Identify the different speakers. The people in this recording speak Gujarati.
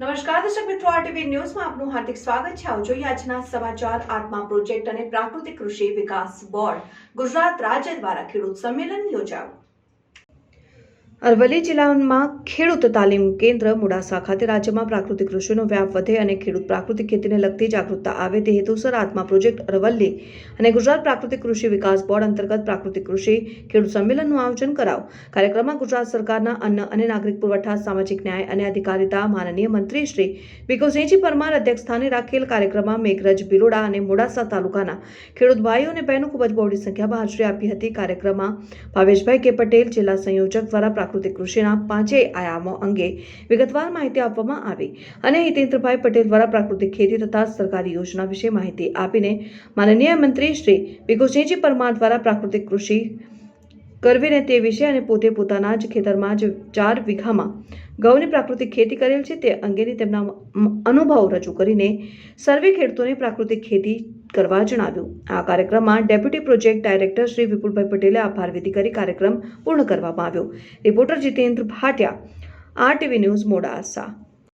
Speaker 1: નમસ્કાર, દર્શક મિત્રો આરટીવી ન્યૂઝમાં આપનું હાર્દિક સ્વાગત છે. આવજો આજના સમાચાર. આત્મા પ્રોજેક્ટ અને પ્રાકૃતિક કૃષિ વિકાસ બોર્ડ ગુજરાત રાજ્ય દ્વારા ખેડૂત સંમેલન યોજાયું. અરવલ્લી જિલ્લામાં ખેડૂત તાલીમ કેન્દ્ર મોડાસા ખાતે રાજ્યમાં પ્રાકૃતિક કૃષિનો વ્યાપ વધે અને ખેડૂત પ્રાકૃતિક ખેતીને લગતી જાગૃતતા આવે તે હેતુસર આત્મા પ્રોજેક્ટ અરવલ્લી અને ગુજરાત પ્રાકૃતિક કૃષિ વિકાસ બોર્ડ અંતર્ગત પ્રાકૃતિક કૃષિ ખેડૂત સંમેલનનું આયોજન કરાવ કાર્યક્રમમાં ગુજરાત સરકારના અન્ન અને નાગરિક પુરવઠા, સામાજિક ન્યાય અને અધિકારિતા માનનીય મંત્રી શ્રી વિકોસિંહજી પરમાર અધ્યક્ષ સ્થાને રાખેલ કાર્યક્રમમાં મેઘરજ બિલોડા અને મોડાસા તાલુકાના ખેડૂત ભાઈઓ અને બહેનો ખૂબ જ બહોળી સંખ્યામાં હાજરી આપી હતી. કાર્યક્રમમાં ભાવેશભાઈ કે પટેલ, જિલ્લા સંયોજક દ્વારા પ્રાકૃતિક કૃષિના પાંચેય આયામો અંગે વિગતવાર માહિતી આપવામાં આવી. અને હિતેન્દ્રભાઈ પટેલ દ્વારા પ્રાકૃતિક ખેતી તથા સરકારી યોજના વિશે માહિતી આપીને માનનીય મંત્રી શ્રી વિકોસિંહજી પરમાર દ્વારા પ્રાકૃતિક કૃષિ કરવીને તે વિશે અને પોતે પોતાના જ ખેતરમાં જ ચાર વીઘામાં ઘઉંની પ્રાકૃતિક ખેતી કરેલ છે. તે અંગેની તેમના અનુભવ રજૂ કરીને સર્વે ખેડૂતોને પ્રાકૃતિક ખેતી કરવા જણાવ્યું. આ કાર્યક્રમમાં deputy project director Shri Vipulbhai પટેલે આભાર વિધિ કરી કાર્યક્રમ પૂર્ણ કરવામાં આવ્યો. Reporter Jitendra Bhatia, RTV news Modasa.